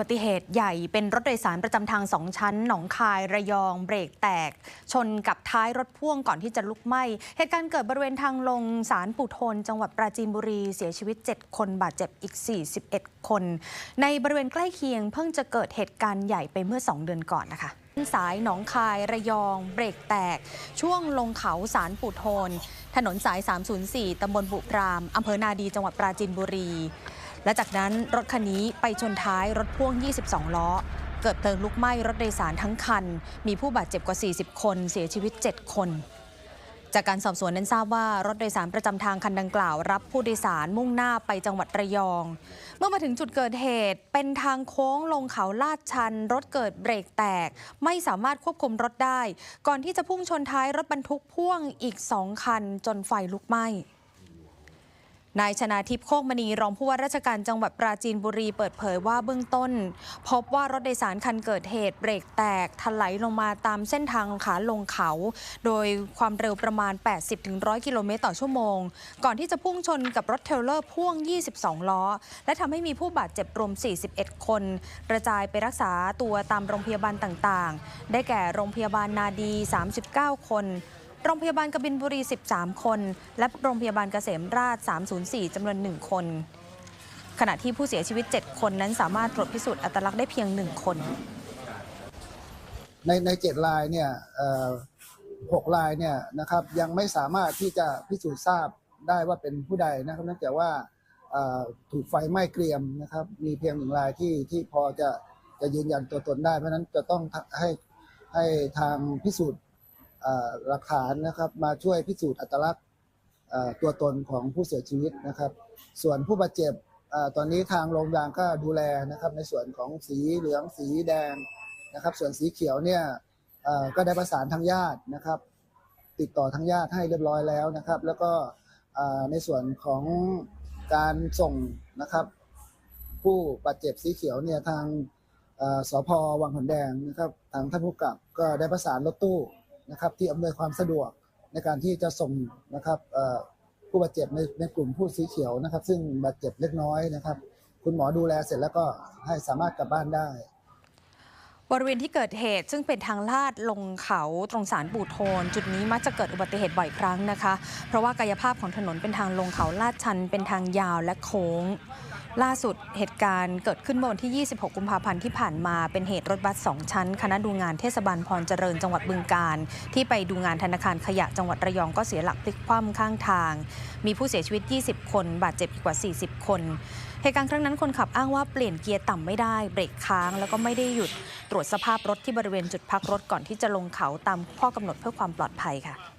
บัติเหตุใหญ่เป็นรถโดยสารประจำทางสองชั้น หนองคายระยองเบรกแตก ชนกับท้ายรถพ่วงก่อนที่จะลุกไหม้ เหตุการณ์เกิดบริเวณทางลงสารปู่โทน จังหวัดปราจีนบุรีเสียชีวิต 7 คนบาดเจ็บอีก 41 คน ในบริเวณใกล้เคียงเพิ่งจะเกิดเหตุการณ์ใหญ่ไปเมื่อ 2 เดือนก่อนนะคะสายหนองคายระยองเบรกแตก ช่วงลงเขาสารปู่โทน ถนนสาย 304ตำบลบุรามอำเภอนาดีจังหวัดปราจีนบุรี และจากนั้นรถคันนี้ไปชนท้ายรถพ่วง 22 ล้อ เกิดเพลิงลุกไหม้รถโดยสารทั้งคัน มีผู้บาดเจ็บกว่า 40 คน เสียชีวิต 7 คน จากการสอบสวนนั้นทราบว่ารถโดยสารประจำทางคันดังกล่าว รับผู้โดยสารมุ่งหน้าไปจังหวัดระยอง เมื่อมาถึงจุดเกิดเหตุเป็นทางโค้งลงเขาลาดชัน รถเกิดเบรกแตก ไม่สามารถควบคุมรถได้ ก่อนที่จะพุ่งชนท้ายรถบรรทุกพ่วงอีกสองคันจนไฟลุกไหม้ นายชนาทิพย์โคกมณีรองผู้ว่าราชการจังหวัดปราจีนบุรีเปิดเผยว่าเบื้องต้น พบว่ารถโดยสารคันเกิดเหตุเบรกแตกถลายลงมาตามเส้นทางขาลงเขา โดยความเร็วประมาณ 80-100 กิโลเมตรต่อชั่วโมง ก่อนที่จะพุ่งชนกับรถเทลเลอร์พ่วง 22 ล้อ และทำให้มีผู้บาดเจ็บรวม 41 คน กระจายไปรักษาตัวตามโรงพยาบาลต่างๆ ได้แก่โรงพยาบาลนาดี 39 คน โรงพยาบาลกบินบุรี 13 คน และโรงพยาบาลเกษมราช 304 จำนวน 1 คน ขณะที่ผู้เสียชีวิต 7 คนนั้นสามารถตรวจพิสูจน์อัตลักษณ์ได้เพียง 1 คน ในในเจ็ดลายเนี่ยเอ่อหกลายเนี่ยนะครับยังไม่สามารถที่จะพิสูจน์ทราบได้ว่าเป็นผู้ใดนะครับเนื่องจากว่าถูกไฟไหม้เกรียมนะครับ มีเพียงหนึ่งลายที่ที่พอจะจะยืนยันตัวตนได้ เพราะนั้นจะต้องให้ให้ทางพิสูจน์ หลักฐานนะครับมาช่วยพิสูจน์อัตลักษณ์ตัวตนของผู้เสียชีวิตนะครับ ส่วนผู้บาดเจ็บตอนนี้ทางโรงพยาบาลก็ดูแลนะครับในส่วนของสีเหลืองสีแดงนะครับ ส่วนสีเขียวเนี่ยก็ได้ประสานทางญาตินะครับ ติดต่อทางญาติให้เรียบร้อยแล้วนะครับ แล้วก็ในส่วนของการส่งนะครับ ผู้บาดเจ็บสีเขียวเนี่ยทางสพวังหนแดงนะครับ ทางท่านผู้กำกับก็ได้ประสานรถตู้ นะครับที่อำนวยความสะดวกในการที่จะส่งนะครับผู้บาดเจ็บในในกลุ่มผู้สีเขียวนะครับ ซึ่งบาดเจ็บเล็กน้อยนะครับ คุณหมอดูแลเสร็จแล้วก็ให้สามารถกลับบ้านได้บริเวณที่เกิดเหตุซึ่งเป็นทางลาดลงเขาตรงสารปู่โทน จุดนี้มักจะเกิดอุบัติเหตุบ่อยครั้งนะคะ เพราะว่ากายภาพของถนนเป็นทางลงเขาลาดชันเป็นทางยาวและโค้ง ล่าสุดเหตุการณ์เกิดขึ้นเมื่อวันที่ 26 กุมภาพันธ์ที่ผ่านมาเป็นเหตุรถบัส 2 ชั้น คณะดูงานเทศบาลพรเจริญจังหวัดบึงการ ที่ไปดูงานธนาคารขยะจังหวัดระยองก็เสียหลักพลิกคว่ำข้างทาง มีผู้เสียชีวิต 20 คน บาดเจ็บอีกกว่า 40 คนเหตุการณ์ครั้งนั้นคนขับอ้างว่าเปลี่ยนเกียร์ต่ำไม่ได้เบรกค้างแล้วก็ไม่ได้หยุดตรวจสภาพรถที่บริเวณจุดพักรถก่อนที่จะลงเขาตามข้อกำหนดเพื่อความปลอดภัยค่ะ